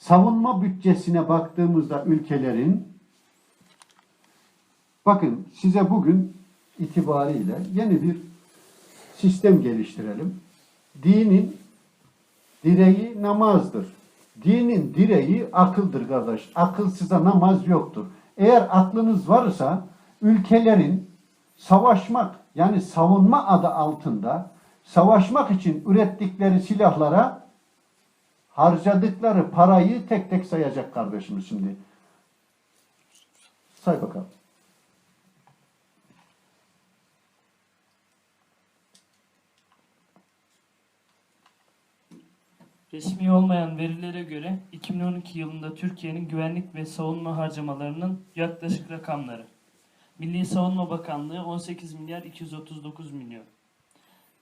savunma bütçesine baktığımızda ülkelerin bakın size bugün itibariyle yeni bir sistem geliştirelim. Dinin direği namazdır. Dinin direği akıldır kardeş. Akılsıza namaz yoktur. Eğer aklınız varsa ülkelerin savaşmak yani savunma adı altında savaşmak için ürettikleri silahlara harcadıkları parayı tek tek sayacak kardeşimiz şimdi. Say bakalım. Resmi olmayan verilere göre 2012 yılında Türkiye'nin güvenlik ve savunma harcamalarının yaklaşık rakamları. Milli Savunma Bakanlığı 18 milyar 239 milyon.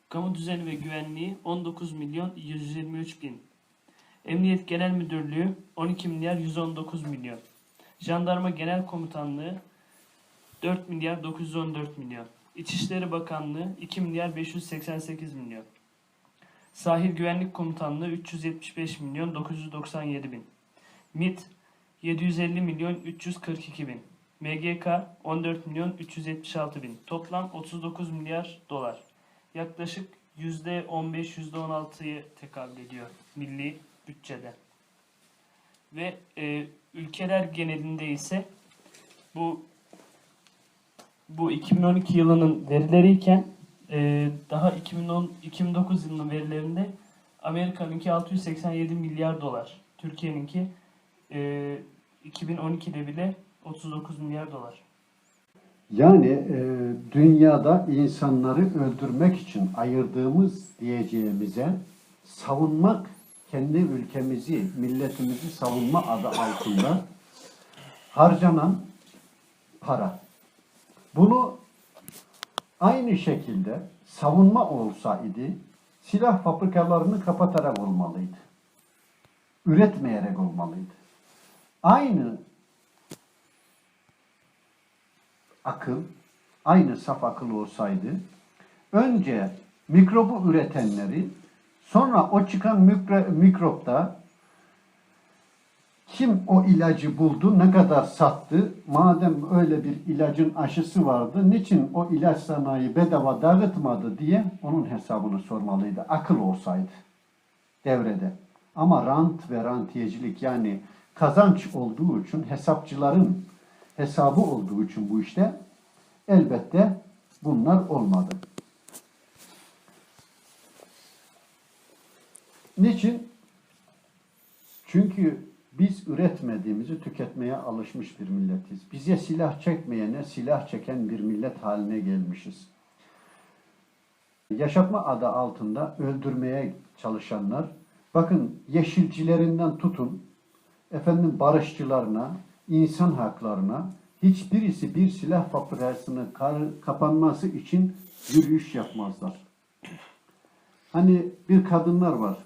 Kamu düzeni ve güvenliği 19 milyon 123 bin. Emniyet Genel Müdürlüğü 12 milyar 119 milyon. Jandarma Genel Komutanlığı 4 milyar 914 milyon. İçişleri Bakanlığı 2 milyar 588 milyon. Sahil Güvenlik Komutanlığı 375 milyon 997 bin. MİT 750 milyon 342 bin. MGK 14 milyon 376 bin. Toplam 39 milyar dolar. Yaklaşık %15-%16'yı tekabül ediyor milli bütçede. Ve e, ülkeler genelinde ise bu bu 2012 yılının verileriyken e, daha 2010 2009 yılının verilerinde Amerika'nınki 687 milyar dolar. Türkiye'ninki e, 2012'de bile 39 milyar dolar. Yani e, dünyada insanları öldürmek için ayırdığımız diyeceğimize savunmak, kendi ülkemizi, milletimizi savunma adı altında harcanan para. Bunu aynı şekilde savunma olsaydı silah fabrikalarını kapatarak olmalıydı. Üretmeyerek olmalıydı. Aynı akıl, aynı saf akıl olsaydı, önce mikrobu üretenleri, sonra o çıkan mikro, mikropta kim o ilacı buldu, ne kadar sattı, madem öyle bir ilacın aşısı vardı, niçin o ilaç sanayi bedava dağıtmadı diye onun hesabını sormalıydı. Akıl olsaydı devrede. Ama rant ve rantiyecilik yani kazanç olduğu için hesapçıların hesabı olduğu için bu işte elbette bunlar olmadı. Niçin? Çünkü biz üretmediğimizi tüketmeye alışmış bir milletiz. Bize silah çekmeyene silah çeken bir millet haline gelmişiz. Yaşatma adı altında öldürmeye çalışanlar, bakın yeşilcilerinden tutun, efendim barışçılarına, insan haklarına hiçbirisi bir silah fabrikasının kapanması için yürüyüş yapmazlar. Hani bir kadınlar var.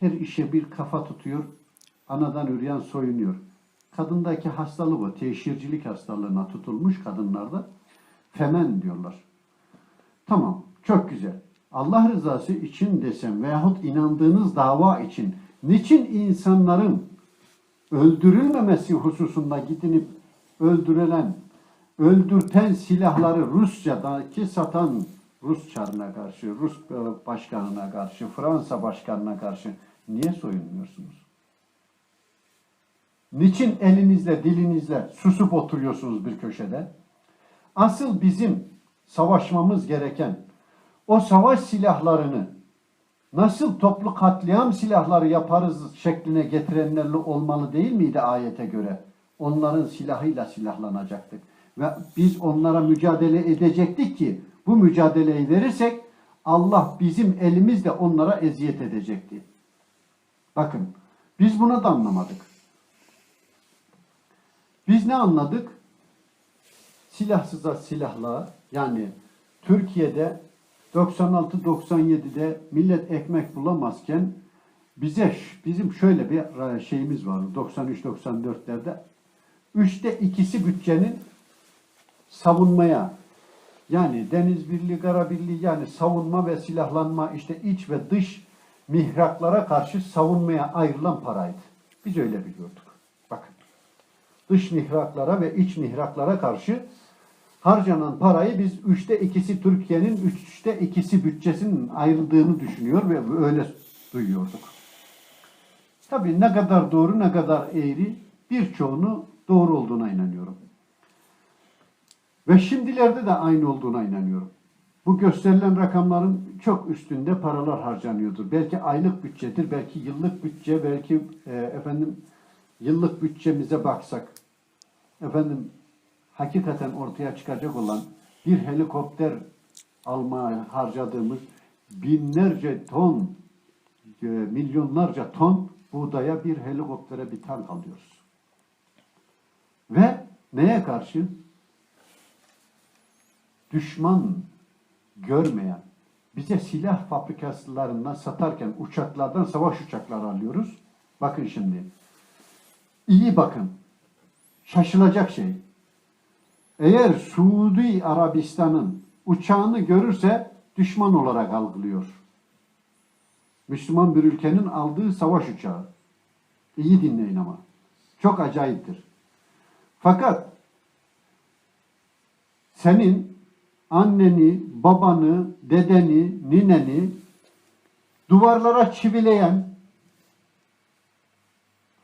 Her işe bir kafa tutuyor. Anadan üreyen soyunuyor. Kadındaki hastalığı bu. Teşhircilik hastalığına tutulmuş kadınlarda. Femen diyorlar. Tamam. Çok güzel. Allah rızası için desem veyahut inandığınız dava için niçin insanların öldürülmemesi hususunda gidinip öldürülen, öldürten silahları Rusya'daki satan Rus çarına karşı, Rus başkanına karşı, Fransa başkanına karşı niye soyunmuyorsunuz? Niçin elinizle, dilinizle susup oturuyorsunuz bir köşede? Asıl bizim savaşmamız gereken o savaş silahlarını nasıl toplu katliam silahları yaparız şekline getirenlerle olmalı değil miydi ayete göre? Onların silahıyla silahlanacaktık. Ve biz onlara mücadele edecektik ki bu mücadeleyi verirsek Allah bizim elimizle onlara eziyet edecekti. Bakın biz bunu da anlamadık. Biz ne anladık? Silahsıza silahla yani Türkiye'de 96-97'de millet ekmek bulamazken bize bizim şöyle bir şeyimiz vardı 93-94'lerde üçte ikisi bütçenin savunmaya yani deniz birliği, kara birliği yani savunma ve silahlanma işte iç ve dış mihraklara karşı savunmaya ayrılan paraydı. Biz öyle biliyorduk. Bakın. Dış mihraklara ve iç mihraklara karşı harcanan parayı biz üçte ikisi Türkiye'nin üçte ikisi bütçesinin ayrıldığını düşünüyor ve öyle duyuyorduk. Tabii ne kadar doğru ne kadar eğri birçoğunu doğru olduğuna inanıyorum. Ve şimdilerde de aynı olduğuna inanıyorum. Bu gösterilen rakamların çok üstünde paralar harcanıyordur. Belki aylık bütçedir, belki yıllık bütçe, belki e, efendim yıllık bütçemize baksak, efendim hakikaten ortaya çıkacak olan bir helikopter almaya harcadığımız binlerce ton, e, milyonlarca ton buğdaya bir helikoptere bir tank alıyoruz. Ve neye karşı? Düşman görmeyen, bize silah fabrikalarından satarken uçaklardan savaş uçakları alıyoruz. Bakın şimdi. İyi bakın. Şaşılacak şey. Eğer Suudi Arabistan'ın uçağını görürse düşman olarak algılıyor. Müslüman bir ülkenin aldığı savaş uçağı. İyi dinleyin ama. Çok acayiptir. Fakat senin anneni, babanı, dedeni, nineni duvarlara çivileyen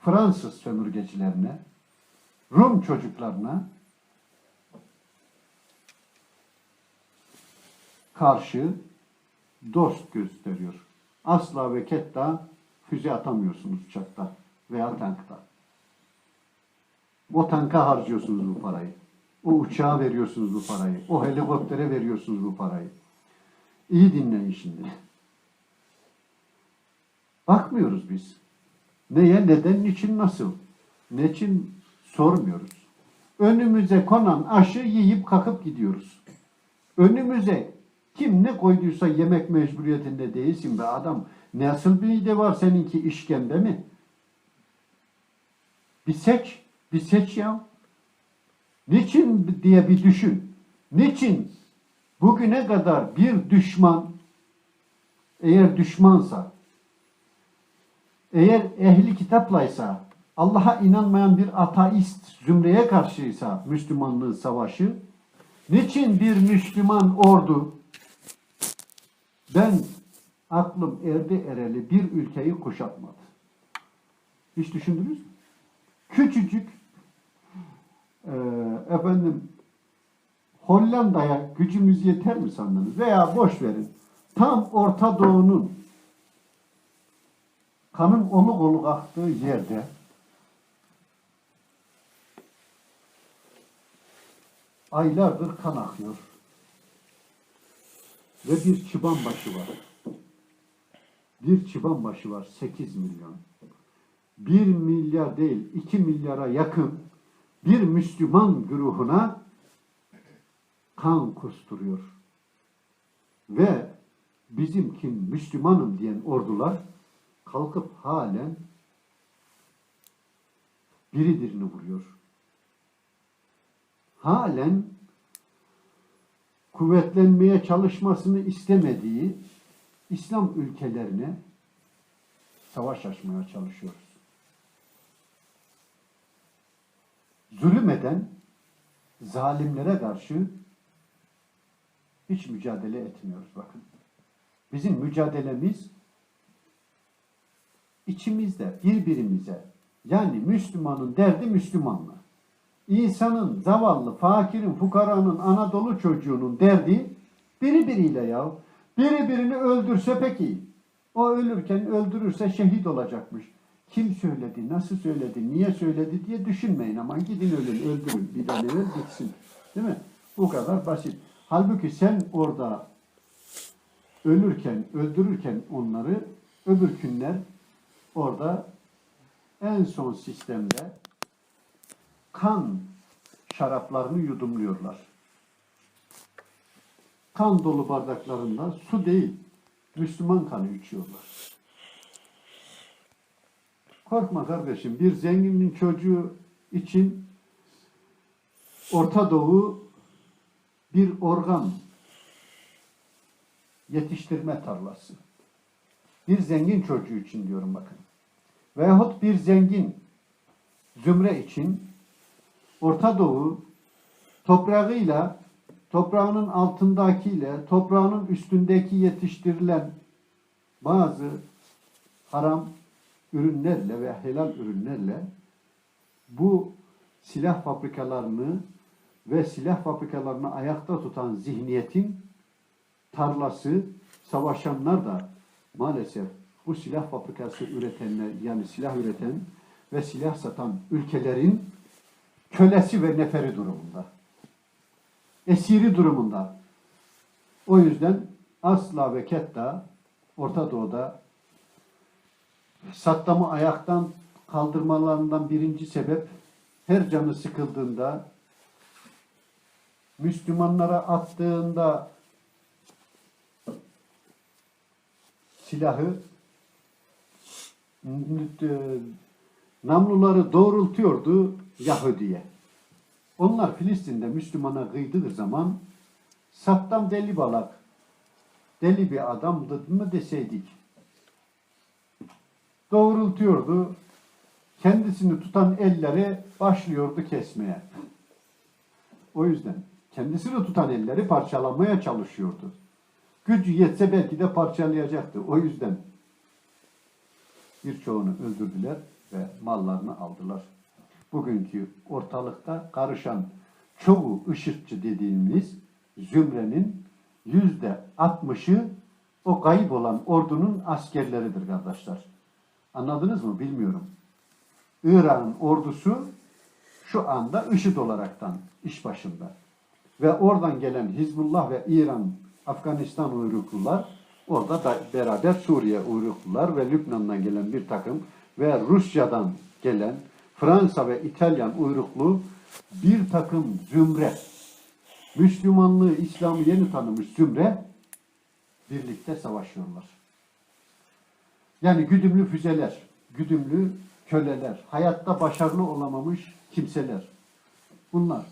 Fransız sömürgecilerine, Rum çocuklarına karşı dost gösteriyor. Asla ve ketta füze atamıyorsunuz uçakta veya tankta. O tanka harcıyorsunuz bu parayı. O uçağa veriyorsunuz bu parayı. O helikoptere veriyorsunuz bu parayı. İyi dinleyin şimdi. Bakmıyoruz biz. Neye, neden, niçin, nasıl? Niçin sormuyoruz. Önümüze konan aşı yiyip kalkıp gidiyoruz. Önümüze kim ne koyduysa yemek mecburiyetinde değilsin be adam. Nasıl bir mide var seninki işkembe mi? Bir seç, bir seç ya. Niçin diye bir düşün. Niçin bugüne kadar bir düşman eğer düşmansa eğer ehli kitaplaysa Allah'a inanmayan bir ateist zümreye karşıysa Müslümanlığın savaşı niçin bir Müslüman ordu ben aklım erdi ereli bir ülkeyi kuşatmadı. Hiç düşündünüz mü? Küçücük e, efendim Hollanda'ya gücümüz yeter mi sandınız? Veya boş verin. Tam Orta Doğu'nun kanın oluk oluk aktığı yerde aylardır kan akıyor. Ve bir çıban başı var. Bir çıban başı var. 8 milyon. 1 milyar değil 2 milyara yakın bir Müslüman güruhuna kan kusturuyor. Ve bizim kim Müslümanım diyen ordular kalkıp halen biri birini vuruyor. Halen kuvvetlenmeye çalışmasını istemediği İslam ülkelerine savaş açmaya çalışıyoruz. Zulüm eden zalimlere karşı hiç mücadele etmiyoruz bakın. Bizim mücadelemiz içimizde birbirimize yani Müslümanın derdi Müslümanla. İnsanın zavallı, fakirin, fukaranın, Anadolu çocuğunun derdi biri biriyle ya. Biri birini öldürse peki. O ölürken öldürürse şehit olacakmış. Kim söyledi, nasıl söyledi, niye söyledi diye düşünmeyin ama gidin ölün, öldürün. Bir an evvel bitsin. Değil mi? Bu kadar basit. Halbuki sen orada ölürken, öldürürken onları öbür günler orada en son sistemde kan şaraplarını yudumluyorlar. Kan dolu bardaklarında su değil, Müslüman kanı içiyorlar. Korkma kardeşim, bir zenginin çocuğu için Orta Doğu bir organ yetiştirme tarlası. Bir zengin çocuğu için diyorum bakın. veyahut bir zengin zümre için Orta Doğu toprağıyla, toprağının altındakiyle, toprağının üstündeki yetiştirilen bazı haram ürünlerle ve helal ürünlerle bu silah fabrikalarını ve silah fabrikalarını ayakta tutan zihniyetin tarlası, savaşanlar da maalesef bu silah fabrikası üretenler yani silah üreten ve silah satan ülkelerin kölesi ve neferi durumunda. Esiri durumunda. O yüzden asla ve ketta Orta Doğu'da Saddam'ı ayaktan kaldırmalarından birinci sebep her canı sıkıldığında Müslümanlara attığında silahı namluları doğrultuyordu Yahudi'ye. Onlar Filistin'de Müslümana kıydığı zaman Saddam deli balak, deli bir adamdı mı deseydik. Doğrultuyordu. Kendisini tutan elleri başlıyordu kesmeye. O yüzden kendisini tutan elleri parçalamaya çalışıyordu. Gücü yetse belki de parçalayacaktı. O yüzden birçoğunu öldürdüler ve mallarını aldılar. Bugünkü ortalıkta karışan çoğu IŞİD'ci dediğimiz zümrenin yüzde altmışı o kayıp olan ordunun askerleridir kardeşler. Anladınız mı bilmiyorum. İran'ın ordusu şu anda IŞİD olaraktan iş başında. Ve oradan gelen Hizbullah ve İran, Afganistan uyruklular orada da beraber Suriye uyruklular ve Lübnan'dan gelen bir takım ve Rusya'dan gelen Fransa ve İtalyan uyruklu bir takım zümre, Müslümanlığı, İslam'ı yeni tanımış zümre birlikte savaşıyorlar. Yani güdümlü füzeler, güdümlü köleler, hayatta başarılı olamamış kimseler. Bunlar.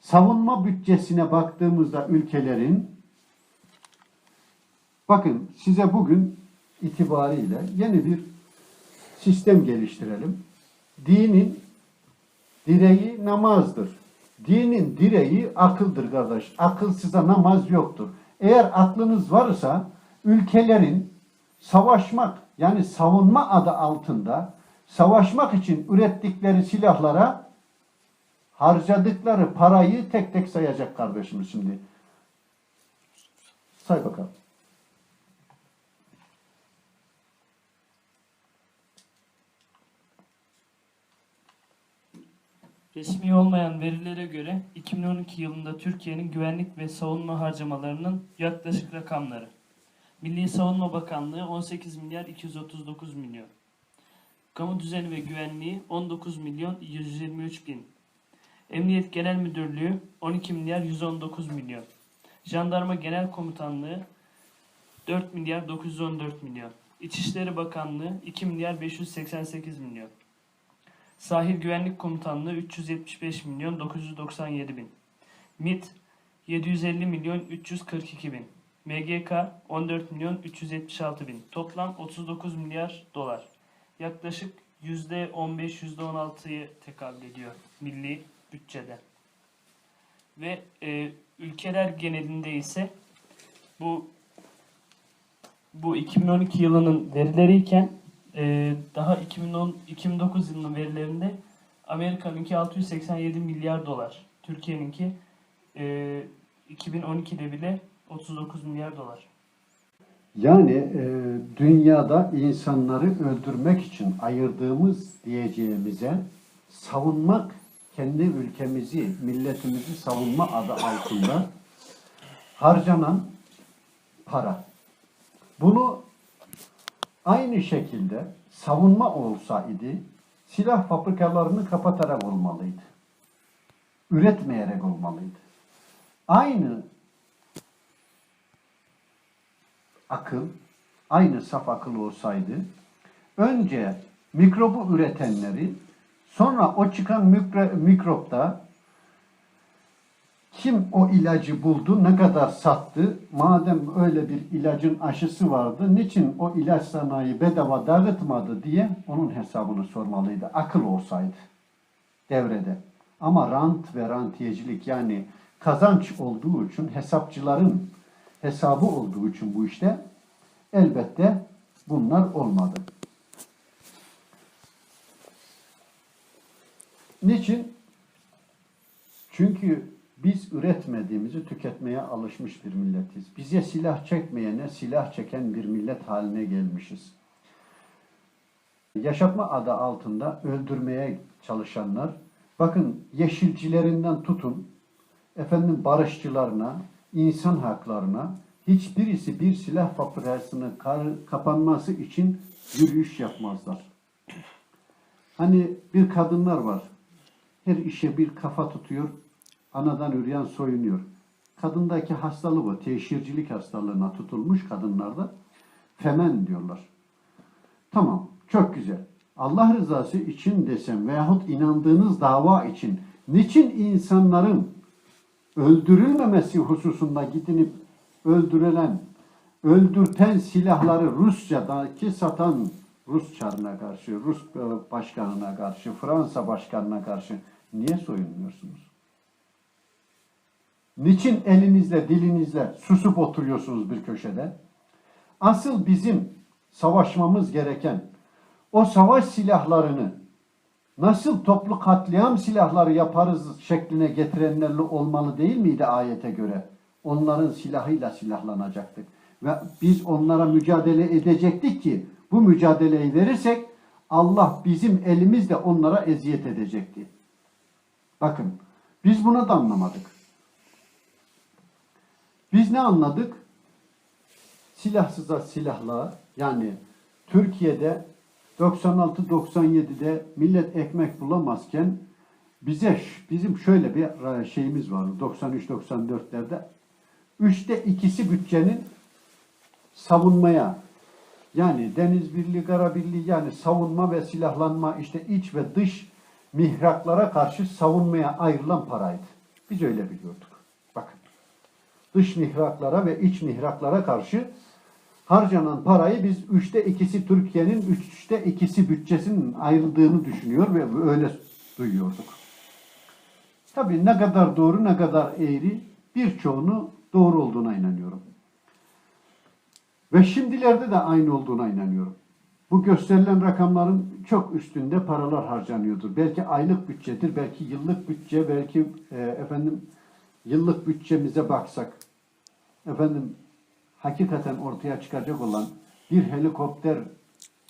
Savunma bütçesine baktığımızda ülkelerin bakın size bugün itibariyle yeni bir sistem geliştirelim. Dinin direği namazdır. Dinin direği akıldır kardeş. Akılsıza namaz yoktur. Eğer aklınız varsa ülkelerin savaşmak yani savunma adı altında savaşmak için ürettikleri silahlara harcadıkları parayı tek tek sayacak kardeşimiz şimdi. Say bakalım. Resmi olmayan verilere göre 2012 yılında Türkiye'nin güvenlik ve savunma harcamalarının yaklaşık rakamları. Milli Savunma Bakanlığı 18 milyar 239 milyon. Kamu düzeni ve güvenliği 19 milyon 123 bin. Emniyet Genel Müdürlüğü 12 milyar 119 milyon. Jandarma Genel Komutanlığı 4 milyar 914 milyon. İçişleri Bakanlığı 2 milyar 588 milyon. Sahil Güvenlik Komutanlığı 375 milyon 997 bin. MİT 750 milyon 342 bin. MGK 14 milyon 376 bin. Toplam 39 milyar dolar. Yaklaşık %15-%16'yı tekabül ediyor milli bütçede. Ve e, ülkeler genelinde ise bu bu 2012 yılının verileriyken e, daha 2010 2009 yılının verilerinde Amerika'nınki 687 milyar dolar. Türkiye'ninki e, 2012'de bile 39 milyar dolar. Yani e, dünyada insanları öldürmek için ayırdığımız diyeceğimize savunmak, kendi ülkemizi, milletimizi savunma adı altında harcanan para. Bunu aynı şekilde savunma olsaydı silah fabrikalarını kapatarak olmalıydı. Üretmeyerek olmalıydı. Aynı akıl, aynı saf akıl olsaydı, önce mikrobu üretenleri, sonra o çıkan mikro, mikropta Kim o ilacı buldu, ne kadar sattı? Madem öyle bir ilacın aşısı vardı, niçin o ilaç sanayi bedava dağıtmadı diye onun hesabını sormalıydı. Akıl olsaydı devrede. Ama rant ve rantiyecilik yani kazanç olduğu için hesapçıların hesabı olduğu için bu işte elbette bunlar olmadı. Niçin? Çünkü biz üretmediğimizi tüketmeye alışmış bir milletiz. Bize silah çekmeyene silah çeken bir millet haline gelmişiz. Yaşatma adı altında öldürmeye çalışanlar, bakın yeşilcilerinden tutun, efendim barışçılarına, insan haklarına, hiçbirisi bir silah fabrikasının kapanması için yürüyüş yapmazlar. Hani bir kadınlar var. Her işe bir kafa tutuyor. Anadan üreyen soyunuyor. Kadındaki hastalığı bu. Teşhircilik hastalığına tutulmuş kadınlarda. Femen diyorlar. Tamam. Çok güzel. Allah rızası için desem veyahut inandığınız dava için niçin insanların öldürülmemesi hususunda gidinip öldürülen, öldürten silahları Rusya'daki satan Rus çarına karşı, Rus e, başkanına karşı, Fransa başkanına karşı niye soyunmuyorsunuz? Niçin elinizle, dilinizle susup oturuyorsunuz bir köşede? Asıl bizim savaşmamız gereken o savaş silahlarını nasıl toplu katliam silahları yaparız şekline getirenlerle olmalı değil miydi ayete göre? Onların silahıyla silahlanacaktık. Ve biz onlara mücadele edecektik ki bu mücadeleyi verirsek Allah bizim elimizle onlara eziyet edecekti. Bakın biz bunu da anlamadık. Biz ne anladık? Silahsıza silahla yani Türkiye'de 96-97'de millet ekmek bulamazken bize bizim şöyle bir şeyimiz vardı 93-94'lerde üçte ikisi bütçenin savunmaya yani deniz birliği, kara birliği yani savunma ve silahlanma işte iç ve dış mihraklara karşı savunmaya ayrılan paraydı. Biz öyle biliyorduk. Dış mihraklara ve iç mihraklara karşı harcanan parayı biz üçte ikisi Türkiye'nin üçte ikisi bütçesinin ayrıldığını düşünüyor ve öyle duyuyorduk. Tabii ne kadar doğru ne kadar eğri birçoğunu doğru olduğuna inanıyorum. Ve şimdilerde de aynı olduğuna inanıyorum. Bu gösterilen rakamların çok üstünde paralar harcanıyordur. Belki aylık bütçedir, belki yıllık bütçe, belki e, efendim yıllık bütçemize baksak, efendim hakikaten ortaya çıkacak olan bir helikopter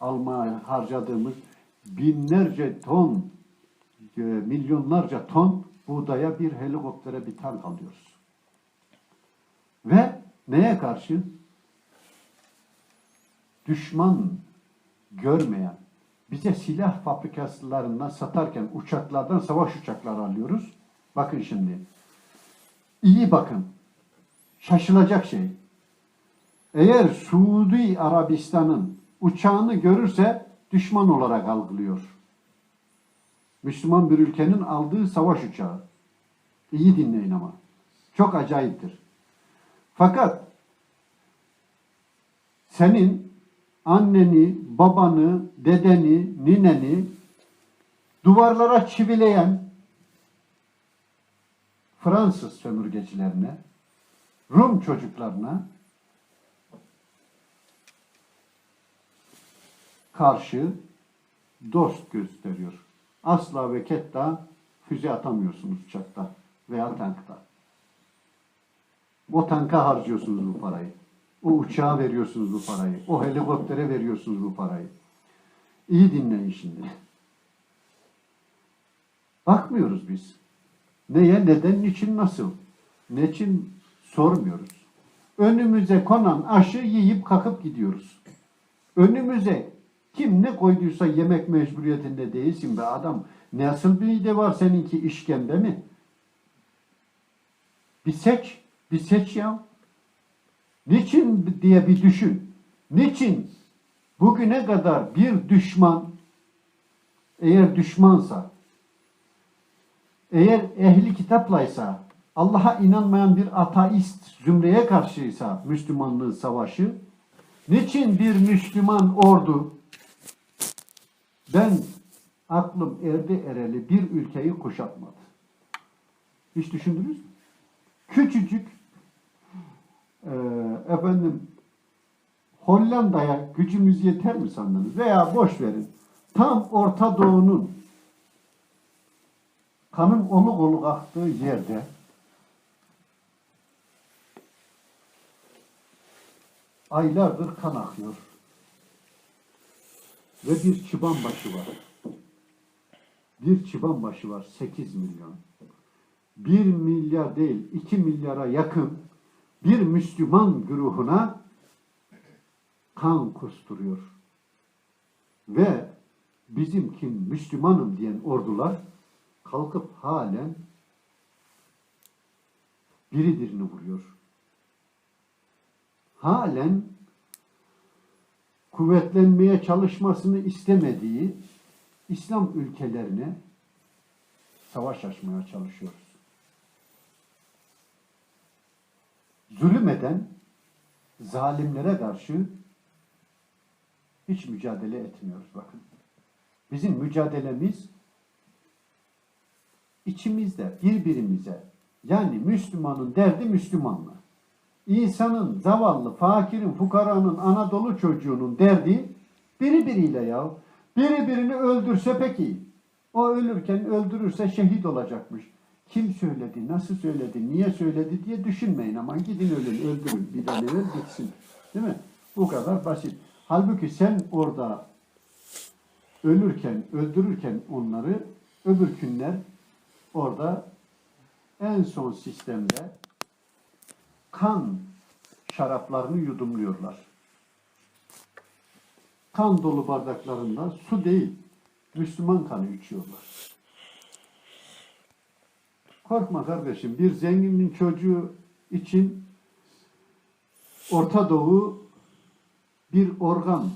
almaya harcadığımız binlerce ton, e, milyonlarca ton buğdaya bir helikoptere bir tank alıyoruz. Ve neye karşı? Düşman görmeyen, bize silah fabrikaslarından satarken uçaklardan savaş uçakları alıyoruz. Bakın şimdi. İyi bakın. Şaşılacak şey. Eğer Suudi Arabistan'ın uçağını görürse düşman olarak algılıyor. Müslüman bir ülkenin aldığı savaş uçağı. İyi dinleyin ama. Çok acayiptir. Fakat senin anneni, babanı, dedeni, nineni duvarlara çivileyen Fransız sömürgecilerine, Rum çocuklarına karşı dost gösteriyor. Asla ve ketta füze atamıyorsunuz uçakta veya tankta. O tanka harcıyorsunuz bu parayı. O uçağa veriyorsunuz bu parayı. O helikoptere veriyorsunuz bu parayı. İyi dinleyin şimdi. Bakmıyoruz biz. Neye, neden, niçin, nasıl? Niçin sormuyoruz. Önümüze konan aşı yiyip kalkıp gidiyoruz. Önümüze kim ne koyduysa yemek mecburiyetinde değilsin be adam. Nasıl bir de var seninki işkembe mi? Bir seç, bir seç ya. Niçin diye bir düşün. Niçin bugüne kadar bir düşman eğer düşmansa eğer ehli kitaplaysa Allah'a inanmayan bir ateist zümreye karşıysa Müslümanlığın savaşı, niçin bir Müslüman ordu ben aklım erdi ereli bir ülkeyi kuşatmadı? Hiç düşündünüz mü? Küçücük eee, efendim Hollanda'ya gücümüz yeter mi sandınız? Veya boş verin. Tam Orta Doğu'nun kanın oluk oluk aktığı yerde aylardır kan akıyor. Ve bir çıban başı var. Bir çıban başı var 8 milyon. 1 milyar değil 2 milyara yakın bir Müslüman güruhuna kan kusturuyor. Ve bizim kim Müslümanım diyen ordular kalkıp halen biri birini vuruyor. Halen kuvvetlenmeye çalışmasını istemediği İslam ülkelerine savaş açmaya çalışıyoruz. Zulüm eden zalimlere karşı hiç mücadele etmiyoruz bakın. Bizim mücadelemiz içimizde birbirimize yani Müslümanın derdi Müslümanla. İnsanın zavallı, fakirin, fukaranın, Anadolu çocuğunun derdi biri biriyle ya. Biri birini öldürse peki. O ölürken öldürürse şehit olacakmış. Kim söyledi, nasıl söyledi, niye söyledi diye düşünmeyin ama gidin ölün, öldürün. Bir tane ver gitsin. Değil mi? Bu kadar basit. Halbuki sen orada ölürken, öldürürken onları öbür günler orada en son sistemde kan şaraplarını yudumluyorlar. Kan dolu bardaklarından su değil, Müslüman kanı içiyorlar. Korkma kardeşim, bir zenginin çocuğu için Orta Doğu bir organ